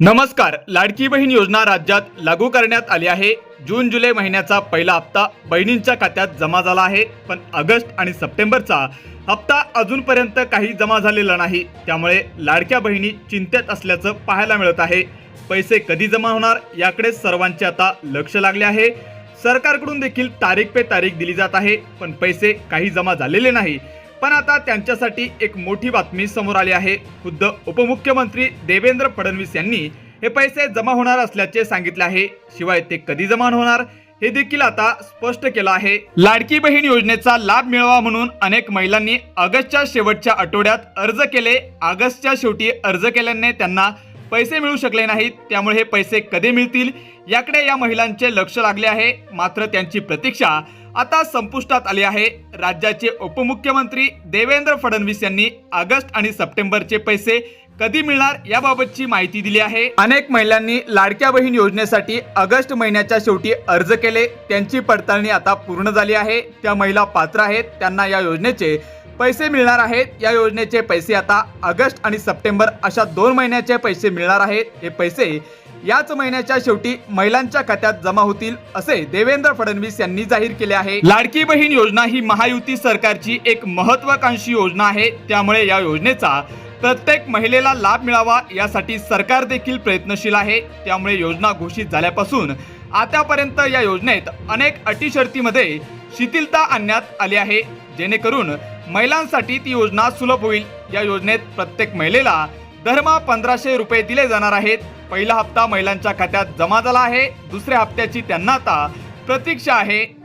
नमस्कार. लाडकी बहीण योजना राज्यात लागू करण्यात आली आहे. जून जुलै महिन्याचा पहिला हप्ता बहिणींच्या खात्यात जमा झाला आहे. पण ऑगस्ट आणि सप्टेंबरचा हप्ता अजूनपर्यंत काही जमा झालेला नाही. त्यामुळे लाडक्या बहिणी चिंतेत असल्याचं पाहायला मिळत आहे. पैसे कधी जमा होणार याकडे सर्वांचे आता लक्ष लागले आहे. सरकारकडून देखील तारीख पे तारीख दिली जात आहे. पण पैसे काही जमा झालेले नाही. पण आता त्यांच्यासाठी एक मोठी बातमी समोर आली आहे. खुद्द उपमुख्यमंत्री देवेंद्र फडणवीस यांनी हे पैसे जमा होणार असल्याचे सांगितले आहे. शिवाय ते कधी जमा होणार हे देखील आता स्पष्ट केलं आहे. लाडकी बहीण योजनेचा लाभ मिळावा म्हणून अनेक महिलांनी ऑगस्टच्या शेवटच्या आठवड्यात अर्ज केले. ऑगस्टच्या शेवटी अर्ज केल्याने त्यांना पैसे मिळू शकले नाहीत त्यामुळे हे पैसे कधी मिळतील? याकडे या महिलांचे लक्ष लागले आहे. मात्र त्यांची प्रतीक्षा आता संपुष्टात आली आहे. राज्याचे उपमुख्यमंत्री देवेंद्र फडणवीस यांनी ऑगस्ट आणि सप्टेंबरचे पैसे कधी मिळणार याबाबतची माहिती दिली आहे. अनेक महिलांनी लाडक्या बहीण योजनेसाठी ऑगस्ट महिन्याच्या शेवटी अर्ज केले. त्यांची पडताळणी आता पूर्ण झाली आहे. त्या महिला पात्र आहेत. त्यांना या योजनेचे पैसे मिळणार आहेत या योजनेचे पैसे आता ऑगस्ट आणि सप्टेंबर अशा दोन महिन्याचे पैसे मिळणार आहेत. हे पैसे याच महिन्याच्या शेवटी महिलांच्या खात्यात जमा होतील असे देवेंद्र फडणवीस यांनी जाहीर केले आहे. लाडकी बहीण योजना ही महायुती सरकारची एक महत्वाकांक्षी योजना आहे. त्यामुळे या योजनेचा प्रत्येक महिलेला लाभ मिळावा यासाठी सरकार देखील प्रयत्नशील आहे. त्यामुळे योजना घोषित झाल्यापासून आतापर्यंत या योजनेत अनेक अटी शर्तीमध्ये शिथिलता आणण्यात आली आहे. जेणेकरून महिलांसाठी ती योजना सुलभ होईल. या योजनेत प्रत्येक महिलेला दरमहा पंधराशे रुपये दिले जाणार आहेत. पहिला हप्ता महिलांच्या खात्यात जमा झाला आहे. दुसऱ्या हप्त्याची त्यांना आता प्रतीक्षा आहे.